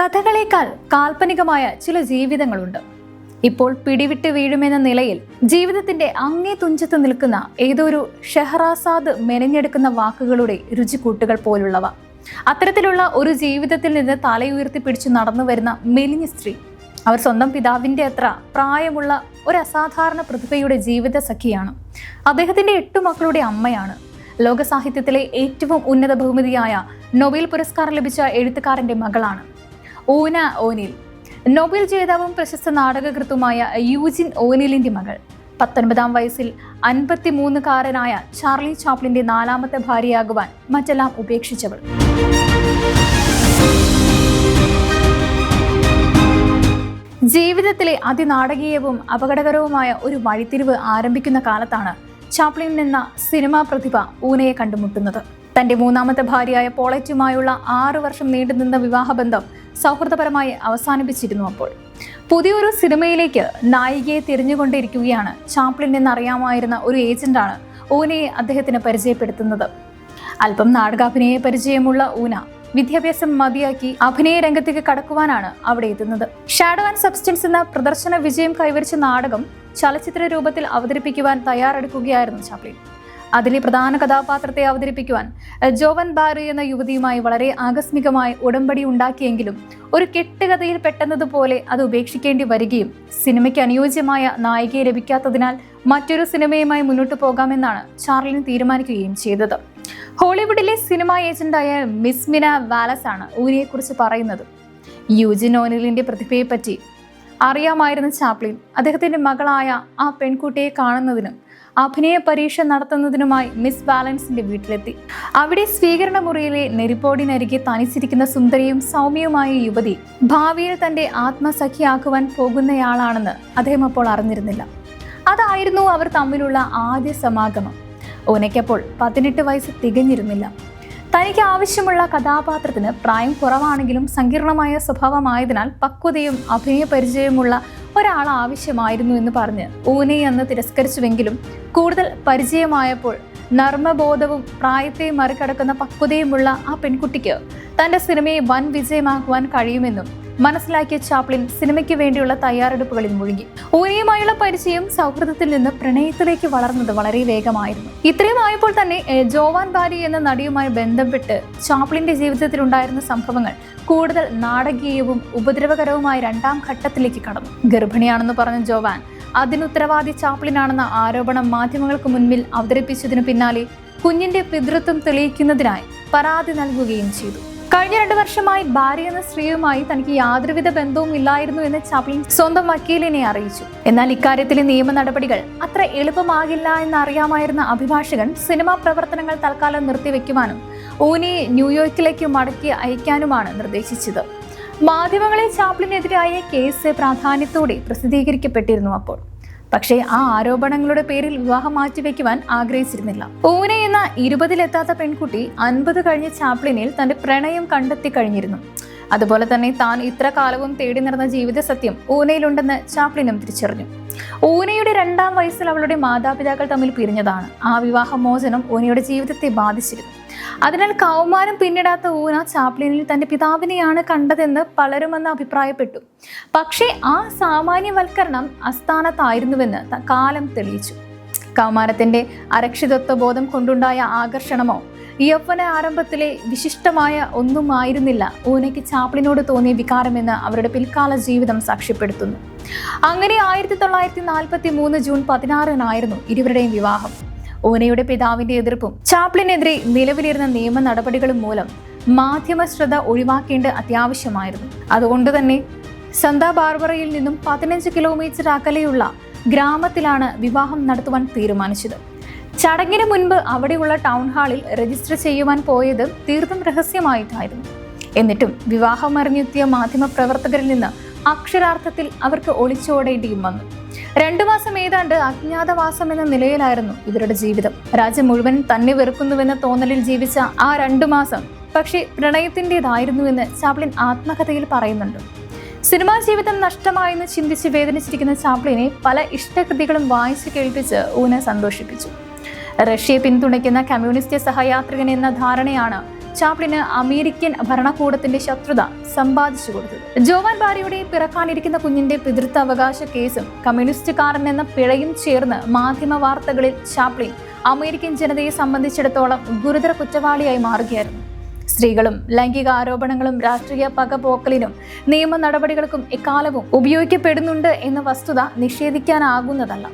കഥകളേക്കാൾ കാൽപ്പനികമായ ചില ജീവിതങ്ങളുണ്ട്. ഇപ്പോൾ പിടിവിട്ട് വീഴുമെന്ന നിലയിൽ ജീവിതത്തിന്റെ അങ്ങേ തുഞ്ചത്ത് നിൽക്കുന്ന ഏതോ ഒരു ഷെഹറാസാദ് മെനഞ്ഞെടുക്കുന്ന വാക്കുകളുടെ രുചിക്കൂട്ടുകൾ പോലുള്ളവ. അത്തരത്തിലുള്ള ഒരു ജീവിതത്തിൽ നിന്ന് തലയുയർത്തി പിടിച്ചു നടന്നു വരുന്ന മെലിഞ്ഞ സ്ത്രീ. അവർ സ്വന്തം പിതാവിന്റെ അത്ര പ്രായമുള്ള ഒരു അസാധാരണ പ്രതിഭയുടെ ജീവിത സഖിയാണ്. അദ്ദേഹത്തിന്റെ എട്ടു മക്കളുടെ അമ്മയാണ്. ലോകസാഹിത്യത്തിലെ ഏറ്റവും ഉന്നത ബഹുമതിയായ നൊബേൽ പുരസ്കാരം ലഭിച്ച എഴുത്തുകാരന്റെ മകളാണ്. ഊന ഓനിൽ. നോബൽ ജേതാവും പ്രശസ്ത നാടകകൃത്തുമായ യൂജിൻ ഓനിലിന്റെ മകൾ. പത്തൊൻപതാം വയസ്സിൽ അൻപത്തിമൂന്നുകാരനായ ചാർലി ചാപ്ലിന്റെ നാലാമത്തെ ഭാര്യയാകുവാൻ മറ്റെല്ലാം ഉപേക്ഷിച്ചവൾ. ജീവിതത്തിലെ അതിനാടകീയവും അപകടകരവുമായ ഒരു വഴിത്തിരിവ് ആരംഭിക്കുന്ന കാലത്താണ് ചാപ്ലിൻ എന്ന സിനിമാ പ്രതിഭ ഊനയെ കണ്ടുമുട്ടുന്നത്. തന്റെ മൂന്നാമത്തെ ഭാര്യയായ പോളറ്റുമായുള്ള ആറു വർഷം നീണ്ടുനിന്ന വിവാഹബന്ധം സൗഹൃദപരമായി അവസാനിപ്പിച്ചിരുന്നു അപ്പോൾ. പുതിയൊരു സിനിമയിലേക്ക് നായികയെ തിരിഞ്ഞുകൊണ്ടിരിക്കുകയാണ്. ചാപ്ലിൻ എന്നറിയാമായിരുന്ന ഒരു ഏജന്റാണ് ഊനയെ അദ്ദേഹത്തിന് പരിചയപ്പെടുത്തുന്നത്. അല്പം നാടകാഭിനയ പരിചയമുള്ള ഊന വിദ്യാഭ്യാസം മതിയാക്കി അഭിനയ രംഗത്തേക്ക് കടക്കുവാനാണ് അവിടെ എത്തുന്നത്. ഷാഡോ ആൻഡ് സബ്സ്റ്റൻസ് എന്ന പ്രദർശന വിജയം കൈവരിച്ച നാടകം ചലച്ചിത്ര രൂപത്തിൽ അവതരിപ്പിക്കുവാൻ തയ്യാറെടുക്കുകയായിരുന്നു ചാപ്ലിൻ. അതിലെ പ്രധാന കഥാപാത്രത്തെ അവതരിപ്പിക്കുവാൻ ജോവൻ ബാറി എന്ന യുവതിയുമായി വളരെ ആകസ്മികമായി ഉടമ്പടി ഉണ്ടാക്കിയെങ്കിലും ഒരു കെട്ടുകഥയിൽ പെട്ടെന്നതുപോലെ അത് ഉപേക്ഷിക്കേണ്ടി വരികയും സിനിമയ്ക്ക് അനുയോജ്യമായ നായികയെ ലഭിക്കാത്തതിനാൽ മറ്റൊരു സിനിമയുമായി മുന്നോട്ട് പോകാമെന്നാണ് ചാർലിൻ തീരുമാനിക്കുകയും ചെയ്തത്. ഹോളിവുഡിലെ സിനിമാ ഏജന്റായ മിസ്മിന വാലസ് ആണ് ഊരിയെക്കുറിച്ച് പറയുന്നത്. യൂജിൻ ഓനിലിന്റെ പ്രതിഭയെപ്പറ്റി അറിയാമായിരുന്ന ചാപ്ലിൻ അദ്ദേഹത്തിന്റെ മകളായ ആ പെൺകുട്ടിയെ കാണുന്നതിനും അഭിനയ പരീക്ഷ നടത്തുന്നതിനുമായി മിസ് ബാലൻസിന്റെ വീട്ടിലെത്തി. അവിടെ സ്വീകരണ മുറിയിലെ നെരിപ്പോടിനരികെ തനിച്ചിരിക്കുന്ന സുന്ദരിയും സൗമ്യവുമായ യുവതി ഭാവിയിൽ തന്റെ ആത്മസഖിയാക്കുവാൻ പോകുന്നയാളാണെന്ന് അദ്ദേഹം അപ്പോൾ അറിഞ്ഞിരുന്നില്ല. അതായിരുന്നു അവർ തമ്മിലുള്ള ആദ്യ സമാഗമം. ഓനയ്ക്കപ്പോൾ പതിനെട്ട് വയസ്സ് തികഞ്ഞിരുന്നില്ല. തനിക്ക് ആവശ്യമുള്ള കഥാപാത്രത്തിന് പ്രായം കുറവാണെങ്കിലും സങ്കീർണമായ സ്വഭാവമായതിനാൽ പക്വതയും അഭിനയ പരിചയമുള്ള ഒരാൾ ആവശ്യമായിരുന്നു എന്ന് പറഞ്ഞ് ഊനെ അന്ന് തിരസ്കരിച്ചുവെങ്കിലും കൂടുതൽ പരിചയമായപ്പോൾ നർമ്മബോധവും പ്രായത്തെ മറികടക്കുന്ന പക്വതയുമുള്ള ആ പെൺകുട്ടിക്ക് തന്റെ സിനിമയെ വൻ വിജയമാക്കുവാൻ കഴിയുമെന്നും മനസ്സിലാക്കിയ ചാപ്ലിൻ സിനിമയ്ക്ക് വേണ്ടിയുള്ള തയ്യാറെടുപ്പുകളിൽ മുഴുകി. ഊനയുമായുള്ള പരിചയം സൗഹൃദത്തിൽ നിന്ന് പ്രണയത്തിലേക്ക് വളർന്നത് വളരെ വേഗമായിരുന്നു. ഇത്രയും ആയപ്പോൾ തന്നെ ജോവാൻ ബാരി എന്ന നടിയുമായി ബന്ധപ്പെട്ട് ചാപ്ലിന്റെ ജീവിതത്തിൽ ഉണ്ടായിരുന്ന സംഭവങ്ങൾ കൂടുതൽ നാടകീയവും ഉപദ്രവകരവുമായ രണ്ടാം ഘട്ടത്തിലേക്ക് കടന്നു. ഗർഭിണിയാണെന്ന് പറഞ്ഞ ജോവാൻ. അതിനുത്തരവാദി ചാപ്ലിനാണെന്ന ആരോപണം മാധ്യമങ്ങൾക്ക് മുൻപിൽ അവതരിപ്പിച്ചതിനു പിന്നാലെ കുഞ്ഞിന്റെ പിതൃത്വം തെളിയിക്കുന്നതിനായി പരാതി നൽകുകയും ചെയ്തു. കഴിഞ്ഞ രണ്ടു വർഷമായി ഭാര്യ എന്ന സ്ത്രീയുമായി തനിക്ക് യാതൊരുവിധ ബന്ധവും ഇല്ലായിരുന്നു എന്ന് ചാപ്ലിൻ സ്വന്തം വക്കീലിനെ അറിയിച്ചു. എന്നാൽ ഇക്കാര്യത്തിലെ നിയമ നടപടികൾ അത്ര എളുപ്പമാകില്ല എന്നറിയാമായിരുന്ന അഭിഭാഷകൻ സിനിമാ പ്രവർത്തനങ്ങൾ തൽക്കാലം നിർത്തിവെക്കുവാനും ഊനി ന്യൂയോർക്കിലേക്ക് മടക്കി അയക്കാനുമാണ് നിർദ്ദേശിച്ചത്. മാധ്യമങ്ങളിൽ ചാപ്ലിനെതിരായ കേസ് പ്രാധാന്യത്തോടെ പ്രസിദ്ധീകരിക്കപ്പെട്ടിരുന്നു അപ്പോൾ. പക്ഷേ ആ ആരോപണങ്ങളുടെ പേരിൽ വിവാഹം മാറ്റിവെക്കുവാൻ ആഗ്രഹിച്ചിരുന്നില്ല. പൂനെ എന്ന ഇരുപതിലെത്താത്ത പെൺകുട്ടി അൻപത് കഴിഞ്ഞ ചാപ്ലിനിൽ തന്റെ പ്രണയം കണ്ടെത്തി കഴിഞ്ഞിരുന്നു. അതുപോലെ തന്നെ താൻ ഇത്ര കാലവും തേടി നടന്ന ജീവിത സത്യം ഊനയിലുണ്ടെന്ന് ചാപ്ലിനും തിരിച്ചറിഞ്ഞു. ഊനയുടെ രണ്ടാം വയസ്സിൽ അവളുടെ മാതാപിതാക്കൾ തമ്മിൽ പിരിഞ്ഞതാണ്. ആ വിവാഹമോചനം ഊനയുടെ ജീവിതത്തെ ബാധിച്ചിരുന്നു. അതിനാൽ കൗമാരം പിന്നിടാത്ത ഊന ചാപ്ലിനിൽ തന്റെ പിതാവിനെയാണ് കണ്ടതെന്ന് പലരുമെന്ന് അഭിപ്രായപ്പെട്ടു. പക്ഷേ ആ സാമാന്യവൽക്കരണം അസ്ഥാനത്തായിരുന്നുവെന്ന് കാലം തെളിയിച്ചു. കൗമാരത്തിന്റെ അരക്ഷിതത്വ ബോധം കൊണ്ടുണ്ടായ ആകർഷണമോ? യൗവന ആരംഭത്തിലെ വിശിഷ്ടമായ ഒന്നുമായിരുന്നില്ല ഊനയ്ക്ക് ചാപ്ലിനോട് തോന്നിയ വികാരമെന്ന് അവരുടെ പിൽക്കാല ജീവിതം സാക്ഷ്യപ്പെടുത്തുന്നു. അങ്ങനെ ആയിരത്തി തൊള്ളായിരത്തി നാൽപ്പത്തി മൂന്ന് ജൂൺ പതിനാറിനായിരുന്നു ഇരുവരുടെയും വിവാഹം. ഊനയുടെ പിതാവിന്റെ എതിർപ്പും ചാപ്ലിനെതിരെ നിലവിലിരുന്ന നിയമ നടപടികളും മൂലം മാധ്യമ ശ്രദ്ധ ഒഴിവാക്കേണ്ട അത്യാവശ്യമായിരുന്നു. അതുകൊണ്ട് തന്നെ സന്ത ബാർബറയിൽ നിന്നും പതിനഞ്ച് കിലോമീറ്റർ അകലെയുള്ള ഗ്രാമത്തിലാണ് വിവാഹം നടത്തുവാൻ തീരുമാനിച്ചത്. ചടങ്ങിന് മുൻപ് അവിടെയുള്ള ടൗൺ ഹാളിൽ രജിസ്റ്റർ ചെയ്യുവാൻ പോയത് തീർത്തും രഹസ്യമായിട്ടായിരുന്നു. എന്നിട്ടും വിവാഹം അറിഞ്ഞെത്തിയ മാധ്യമ പ്രവർത്തകരിൽ നിന്ന് അക്ഷരാർത്ഥത്തിൽ അവർക്ക് ഒളിച്ചോടേണ്ടിയും വന്നു. രണ്ടു മാസം ഏതാണ്ട് അജ്ഞാതവാസം എന്ന നിലയിലായിരുന്നു ഇവരുടെ ജീവിതം. രാജ്യം മുഴുവൻ തന്നെ വെറുക്കുന്നുവെന്ന തോന്നലിൽ ജീവിച്ച ആ രണ്ടു മാസം പക്ഷേ പ്രണയത്തിന്റെതായിരുന്നുവെന്ന് ചാപ്ലിൻ ആത്മകഥയിൽ പറയുന്നുണ്ട്. സിനിമാ ജീവിതം നഷ്ടമായെന്ന് ചിന്തിച്ച് വേദനിച്ചിരിക്കുന്ന ചാപ്ലിനെ പല ഇഷ്ടകൃതികളും വായിച്ചു കേൾപ്പിച്ച് ഊന സന്തോഷിപ്പിച്ചു. റഷ്യയെ പിന്തുണയ്ക്കുന്ന കമ്മ്യൂണിസ്റ്റ് സഹയാത്രികൻ എന്ന ധാരണയാണ് ചാപ്ലിന് അമേരിക്കൻ ഭരണകൂടത്തിന്റെ ശത്രുത സമ്പാദിച്ചു കൊടുത്തത് ജോവാൻ ബാരിയുടെ പിറക്കാനിരിക്കുന്ന കുഞ്ഞിന്റെ പിതൃത്വവകാശ കേസും കമ്മ്യൂണിസ്റ്റുകാരൻ എന്ന പിഴയും ചേർന്ന് മാധ്യമ വാർത്തകളിൽ ചാപ്ലിൻ അമേരിക്കൻ ജനതയെ സംബന്ധിച്ചിടത്തോളം ഗുരുതര കുറ്റവാളിയായി മാറുകയായിരുന്നു. സ്ത്രീകളും ലൈംഗിക ആരോപണങ്ങളും രാഷ്ട്രീയ പകപോക്കലിനും നിയമ നടപടികൾക്കും എക്കാലവും ഉപയോഗിക്കപ്പെടുന്നുണ്ട് എന്ന വസ്തുത നിഷേധിക്കാനാകുന്നതല്ല.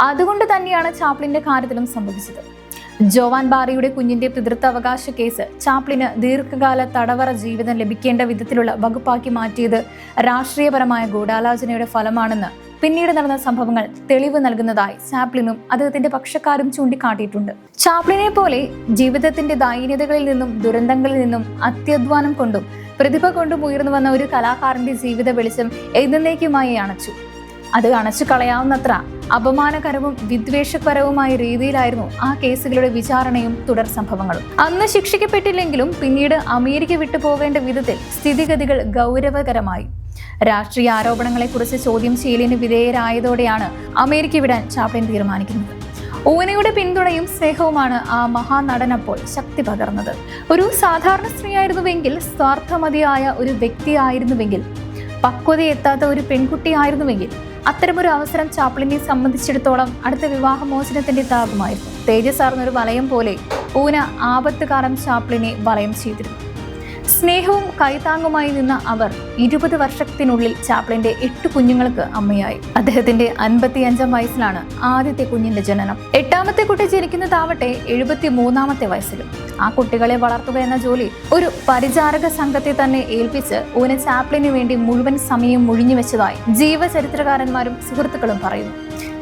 അതുകൊണ്ട് തന്നെയാണ് ചാപ്ലിന്റെ കാര്യത്തിലും സംഭവിച്ചത്. ജോവാൻ ബാറിയുടെ കുഞ്ഞിന്റെ പിതൃത്വവകാശ കേസ് ചാപ്ലിന് ദീർഘകാല തടവറ ജീവിതം ലഭിക്കേണ്ട വിധത്തിലുള്ള വകുപ്പാക്കി മാറ്റിയത് രാഷ്ട്രീയപരമായ ഗൂഢാലോചനയുടെ ഫലമാണെന്ന് പിന്നീട് നടന്ന സംഭവങ്ങൾ തെളിവ് നൽകുന്നതായി ചാപ്ലിനും അദ്ദേഹത്തിന്റെ പക്ഷക്കാരും ചൂണ്ടിക്കാട്ടിയിട്ടുണ്ട്. ചാപ്ലിനെ പോലെ ജീവിതത്തിന്റെ ദൈന്യതകളിൽ നിന്നും ദുരന്തങ്ങളിൽ നിന്നും അത്യധ്വാനം കൊണ്ടും പ്രതിഭ കൊണ്ടും ഉയർന്നു വന്ന ഒരു കലാകാരന്റെ ജീവിത വെളിച്ചം എന്നേക്കുമായി അണച്ചു അത് അണച്ചു കളയാവുന്നത്ര അപമാനകരവും വിദ്വേഷപരവുമായ രീതിയിലായിരുന്നു ആ കേസുകളുടെ വിചാരണയും തുടർ സംഭവങ്ങളും. അന്ന് ശിക്ഷിക്കപ്പെട്ടില്ലെങ്കിലും പിന്നീട് അമേരിക്ക വിട്ടുപോകേണ്ട വിധത്തിൽ സ്ഥിതിഗതികൾ ഗൗരവകരമായി. രാഷ്ട്രീയ ആരോപണങ്ങളെക്കുറിച്ച് ചോദ്യം ചെയ്യലിന് വിധേയരായതോടെയാണ് അമേരിക്ക വിടാൻ ചാപ്ലിൻ തീരുമാനിക്കുന്നത്. ഊനയുടെ പിന്തുണയും സ്നേഹവുമാണ് ആ മഹാനടനപ്പോൾ ശക്തി പകർന്നത്. ഒരു സാധാരണ സ്ത്രീയായിരുന്നുവെങ്കിൽ സ്വാർത്ഥമതിയായ ഒരു വ്യക്തിയായിരുന്നുവെങ്കിൽ പക്വതയെത്താത്ത ഒരു പെൺകുട്ടിയായിരുന്നുവെങ്കിൽ അത്തരമൊരു അവസരം ചാപ്ലിനെ സംബന്ധിച്ചിടത്തോളം അടുത്ത വിവാഹമോചനത്തിന്റെ താഗമായിരുന്നു തേജസ് ആർന്നൊരു വലയം പോലെ പൂന ആപത്ത് കാലം ചാപ്ലിനെ വലയം ചെയ്തിരുന്നു. സ്നേഹവും കൈത്താങ്ങുമായി നിന്ന അവർ ഇരുപത് വർഷത്തിനുള്ളിൽ ചാപ്ലിന്റെ എട്ട് കുഞ്ഞുങ്ങൾക്ക് അമ്മയായി. അദ്ദേഹത്തിന്റെ അൻപത്തിയഞ്ചാം വയസ്സിലാണ് ആദ്യത്തെ കുഞ്ഞിന്റെ ജനനം. എട്ടാമത്തെ കുട്ടി ജനിക്കുന്നതാവട്ടെ എഴുപത്തി മൂന്നാമത്തെ വയസ്സിലും. ആ കുട്ടികളെ വളർത്തുക എന്ന ജോലി ഒരു പരിചാരക സംഘത്തെ തന്നെ ഏൽപ്പിച്ച് ഊന ചാപ്ലിനു വേണ്ടി മുഴുവൻ സമയം മുഴിഞ്ഞു വെച്ചതായി ജീവചരിത്രകാരന്മാരും സുഹൃത്തുക്കളും പറയുന്നു.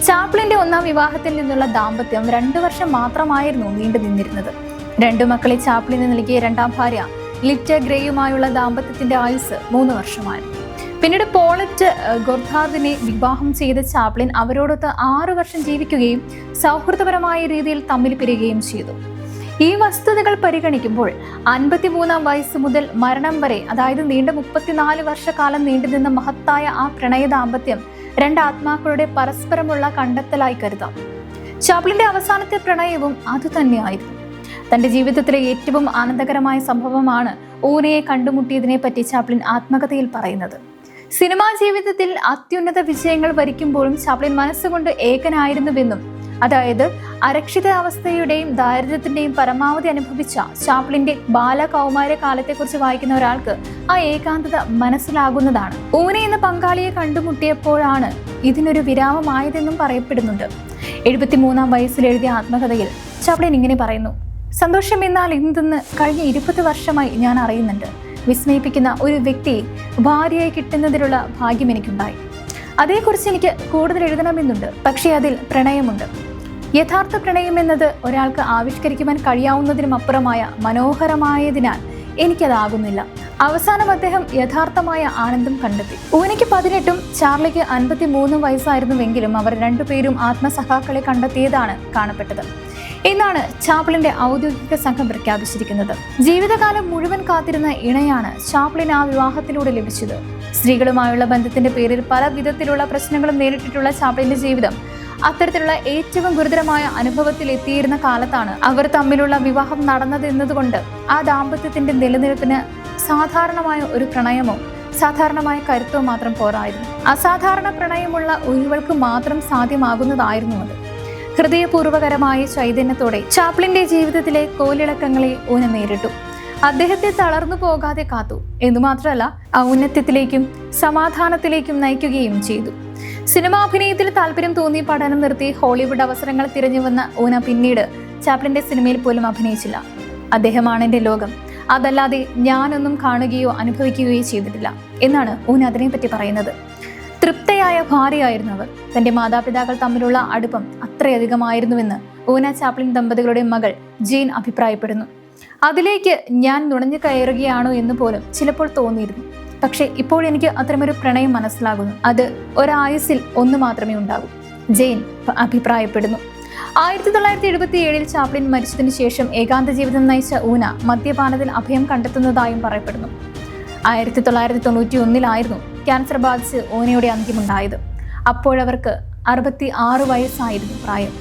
ചാപ്ലിന്റെ ഒന്നാം വിവാഹത്തിൽ നിന്നുള്ള ദാമ്പത്യം രണ്ടു വർഷം മാത്രമായിരുന്നു നീണ്ടു നിന്നിരുന്നത് രണ്ടു മക്കളെ ചാപ്ലിന് നൽകിയ രണ്ടാം ഭാര്യ ലിറ്റ ഗ്രേയുമായുള്ള ദാമ്പത്യത്തിന്റെ ആയുസ് മൂന്ന് വർഷമായി പിന്നീട് പോളറ്റ് ഗൊർധാദിനെ വിവാഹം ചെയ്ത ചാപ്ലിൻ അവരോടൊത്ത് ആറു വർഷം ജീവിക്കുകയും സൗഹൃദപരമായ രീതിയിൽ തമ്മിൽ പിരിയുകയും ചെയ്തു. ഈ വസ്തുതകൾ പരിഗണിക്കുമ്പോൾ അൻപത്തിമൂന്നാം വയസ്സ് മുതൽ മരണം വരെ അതായത് നീണ്ട മുപ്പത്തിനാല് വർഷക്കാലം നീണ്ടുനിന്ന മഹത്തായ ആ പ്രണയ ദാമ്പത്യം രണ്ട് ആത്മാക്കളുടെ പരസ്പരമുള്ള കണ്ടെത്തലായി കരുതാം. ചാപ്ലിന്റെ അവസാനത്തെ പ്രണയവും അതുതന്നെയായിരുന്നു. തന്റെ ജീവിതത്തിലെ ഏറ്റവും ആനന്ദകരമായ സംഭവമാണ് ഊനയെ കണ്ടുമുട്ടിയതിനെ പറ്റി ചാപ്ലിൻ ആത്മകഥയിൽ പറയുന്നത്. സിനിമാ ജീവിതത്തിൽ അത്യുന്നത വിജയങ്ങൾ വരിക്കുമ്പോഴും ചാപ്ലിൻ മനസ്സുകൊണ്ട് ഏകനായിരുന്നുവെന്നും അതായത് അരക്ഷിതാവസ്ഥയുടെയും ദാരിദ്ര്യത്തിന്റെയും പരമാവധി അനുഭവിച്ച ചാപ്ലിന്റെ ബാലകൗമാര കാലത്തെക്കുറിച്ച് വായിക്കുന്ന ഒരാൾക്ക് ആ ഏകാന്തത മനസ്സിലാകുന്നതാണ്. ഊന എന്ന പങ്കാളിയെ കണ്ടുമുട്ടിയപ്പോഴാണ് ഇതിനൊരു വിരാമമായതെന്നും പറയപ്പെടുന്നുണ്ട്. എഴുപത്തിമൂന്നാം വയസ്സിൽ എഴുതിയ ആത്മകഥയിൽ ചാപ്ലിൻ ഇങ്ങനെ പറയുന്നു. സന്തോഷം എന്നാൽ എന്തെന്ന് കഴിഞ്ഞ ഇരുപത് വർഷമായി ഞാൻ അറിയുന്നുണ്ട്. വിസ്മയിപ്പിക്കുന്ന ഒരു വ്യക്തി ഭാര്യയായി കിട്ടുന്നതിലുള്ള ഭാഗ്യം എനിക്കുണ്ടായി. അതേക്കുറിച്ച് എനിക്ക് കൂടുതൽ എഴുതണമെന്നുണ്ട്. പക്ഷേ അതിൽ പ്രണയമുണ്ട്. യഥാർത്ഥ പ്രണയം എന്നത് ഒരാൾക്ക് ആവിഷ്കരിക്കുവാൻ കഴിയാവുന്നതിനും അപ്പുറമായ മനോഹരമായതിനാൽ എനിക്കതാകുന്നില്ല. അവസാനം അദ്ദേഹം യഥാർത്ഥമായ ആനന്ദം കണ്ടെത്തി. ഊനയ്ക്ക് പതിനെട്ടും ചാർലിക്ക് അൻപത്തി മൂന്നും വയസ്സായിരുന്നുവെങ്കിലും അവർ രണ്ടുപേരും ആത്മസഖാക്കളെ കണ്ടെത്തിയതാണ് കാണപ്പെട്ടത്. എന്നാണ് ചാപ്ലിന്റെ ഔദ്യോഗിക സംഘം പ്രഖ്യാപിച്ചിരിക്കുന്നത്. ജീവിതകാലം മുഴുവൻ കാത്തിരുന്ന ഇണയാണ് ചാപ്ലിൻ ആ വിവാഹത്തിലൂടെ ലഭിച്ചത്. സ്ത്രീകളുമായുള്ള ബന്ധത്തിന്റെ പേരിൽ പല വിധത്തിലുള്ള പ്രശ്നങ്ങളും നേരിട്ടിട്ടുള്ള ചാപ്ലിന്റെ ജീവിതം അത്തരത്തിലുള്ള ഏറ്റവും ഗുരുതരമായ അനുഭവത്തിൽ എത്തിയിരുന്ന കാലത്താണ് അവർ തമ്മിലുള്ള വിവാഹം നടന്നത് എന്നതുകൊണ്ട് ആ ദാമ്പത്യത്തിന്റെ നിലനിൽപ്പിന് സാധാരണമായ ഒരു പ്രണയമോ സാധാരണമായ കരുത്തോ മാത്രം പോരായിരുന്നു. അസാധാരണ പ്രണയമുള്ള ഒഴിവുകൾക്ക് മാത്രം സാധ്യമാകുന്നതായിരുന്നു അത്. ഹൃദയപൂർവകരമായ ചൈതന്യത്തോടെ ചാപ്ലിന്റെ ജീവിതത്തിലെ കോലിളക്കങ്ങളെ ഊന നേരിട്ടു. അദ്ദേഹത്തെ തളർന്നു പോകാതെ കാത്തു. എന്നുമാത്രമല്ല ഔന്നത്യത്തിലേക്കും സമാധാനത്തിലേക്കും നയിക്കുകയും ചെയ്തു. സിനിമാഭിനയത്തിൽ താല്പര്യം തോന്നി പഠനം നിർത്തി ഹോളിവുഡ് അവസരങ്ങൾ തിരഞ്ഞു വന്ന ഊന പിന്നീട് ചാപ്ലിന്റെ സിനിമയിൽ പോലും അഭിനയിച്ചില്ല. അദ്ദേഹമാണ് എന്റെ ലോകം. അതല്ലാതെ ഞാനൊന്നും കാണുകയോ അനുഭവിക്കുകയോ ചെയ്തിട്ടില്ല എന്നാണ് ഊന അതിനെപ്പറ്റി പറയുന്നത്. തൃപ്തയായ ഭാര്യയായിരുന്നു അവർ തന്റെ മാതാപിതാക്കൾ തമ്മിലുള്ള അടുപ്പം അത്രയധികമായിരുന്നുവെന്ന് ഊന ചാപ്ലിൻ ദമ്പതികളുടെ മകൾ ജീൻ അഭിപ്രായപ്പെടുന്നു. അതിലേക്ക് ഞാൻ നുണഞ്ഞു കയറുകയാണോ എന്ന് പോലും ചിലപ്പോൾ തോന്നിയിരുന്നു. പക്ഷേ ഇപ്പോൾ എനിക്ക് അത്തരമൊരു പ്രണയം മനസ്സിലാകുന്നു. അത് ഒരായുസിൽ ഒന്ന് മാത്രമേ ഉണ്ടാകൂ. ജെയിൻ അഭിപ്രായപ്പെടുന്നു. ആയിരത്തി തൊള്ളായിരത്തി എഴുപത്തി ഏഴിൽ ചാപ്ലിൻ മരിച്ചതിന് ശേഷം ഏകാന്ത ജീവിതം നയിച്ച ഊന മദ്യപാനത്തിൽ അഭയം കണ്ടെത്തുന്നതായും പറയപ്പെടുന്നു. ആയിരത്തി തൊള്ളായിരത്തി തൊണ്ണൂറ്റി ഒന്നിലായിരുന്നു ക്യാൻസർ ബാധിച്ച് ഓനയുടെ അന്ത്യമുണ്ടായത്. അപ്പോഴവർക്ക് അറുപത്തി ആറ് വയസ്സായിരുന്നു പ്രായം.